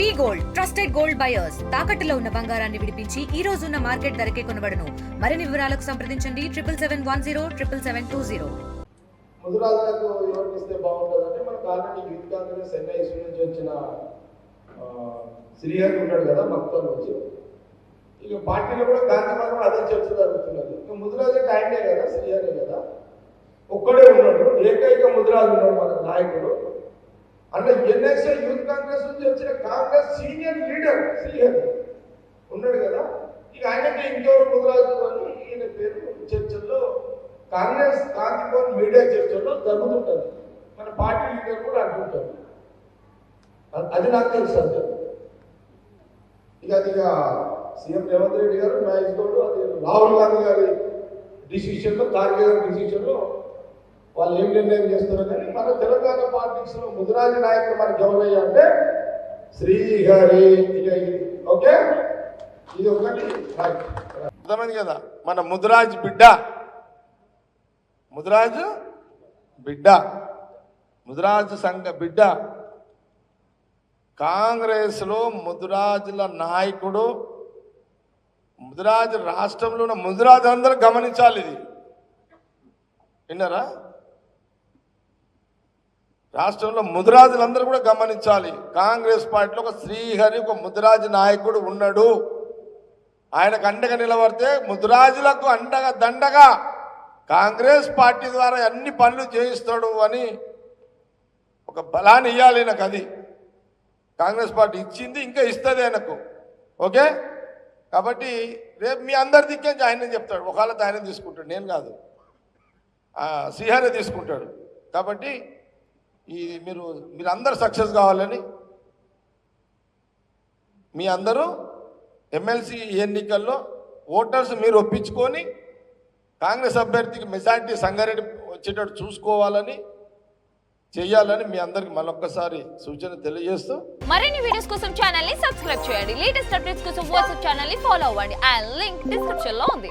V gold trusted gold buyers. తాకట్టులో ఉన్న బంగారాన్ని విడిపించి ఈ రోజు ఉన్న మార్కెట్ ధరకే కొనబడను. మరిన్ని వివరాలకు సంప్రదించండి. Triple seven one zero triple seven two zero. ముదురాజులకు ఎవరికి ఇస్తే బాగుంటుందంటే మనకు ఆల్రెడీ యూత్ కాంగ్రెస్ ఎన్ఐసి నుంచి వచ్చిన శ్రీహరి ఉంటాడు కదా మక్తల్ నుంచి. ఇక పార్టీలో కూడా గాంధీ మనం అదే చర్చ జరుగుతున్నది. ఇక ముదిరాజు అంటే ఆయనే కదా శ్రీహరి కదా. ఒక్కడే ఉన్నాడు. ఏకైక ముదురాజు ఉన్నాడు మన నాయకుడు. అంటే ఎన్ఎస్ఏ యూత్ కాంగ్రెస్ నుంచి వచ్చిన కాంగ్రెస్ సీనియర్ లీడర్ సీనియర్ ఉన్నాడు కదా. ఇక ఆయనకి ఇంకెవరు ముదిరాజు అని ఈయన పేరు చర్చల్లో కాంగ్రెస్ కాంతిపోన్ మీడియా చర్చల్లో జరుగుతుంటుంది. మన పార్టీ లీడర్ కూడా అంటుంటారు అది నాకు తెలుసు అంతే. ఇక అది ఇక సీఎం రేవంత్ రెడ్డి గారు మ్యాచ్ తోడు అది రాహుల్ గాంధీ గారి డిసిషన్లో ఖార్గే గారి డిసిషన్లో వాళ్ళు ఏం నిర్ణయం చేస్తారు కానీ మన తెలంగాణ పాలిటిక్స్లో ముదిరాజు నాయకులు మనకి ఎవరయ్యా అంటే శ్రీహరి ఓకే? ఇది ఒకటి. అర్థమైంది కదా? మన ముదిరాజు బిడ్డ. ముదిరాజు బిడ్డ. ముదిరాజు సంఘ బిడ్డ. కాంగ్రెస్లో ముదిరాజుల నాయకుడు. ముదిరాజు రాష్ట్రంలో ఉన్న ముదిరాజు అందరూ గమనించాలి ఇది. విన్నారా? రాష్ట్రంలో ముదిరాజులందరూ కూడా గమనించాలి. కాంగ్రెస్ పార్టీలో ఒక శ్రీహరి ఒక ముదిరాజు నాయకుడు ఉన్నాడు. ఆయనకు అండగా నిలబడితే ముదిరాజులకు అండగా దండగా కాంగ్రెస్ పార్టీ ద్వారా అన్ని పనులు చేయిస్తాడు అని ఒక బలాన్ని ఇవ్వాలి నాకు అది కాంగ్రెస్ పార్టీ ఇచ్చింది ఇంకా ఇస్తుంది ఆయనకు. ఓకే? కాబట్టి రేపు మీ అందరి దిక్కే ఆయన చెప్తాడు. ఒకవేళ ఆయన తీసుకుంటాడు. నేను కాదు. శ్రీహరి తీసుకుంటాడు. కాబట్టి ఈ మీరు మీరు అందరు సక్సెస్ కావాలని మీ అందరూ ఎమ్మెల్సీ ఎన్నికల్లో ఓటర్స్ మీరు ఒప్పించుకొని కాంగ్రెస్ అభ్యర్థికి మెజార్టీ సంగారెడ్డి వచ్చేటట్టు చూసుకోవాలని చేయాలని మీ అందరికి మరొకసారి సూచన తెలియజేస్తూ మరిన్ని వీడియోస్ కోసం ఛానల్ని సబ్స్క్రైబ్ చేయండి. లేటెస్ట్ అప్డేట్స్ కోసం వాట్సాప్ ఛానల్ని ఫాలో అవ్వండి. అండ్ లింక్ డిస్క్రిప్షన్లో ఉంది.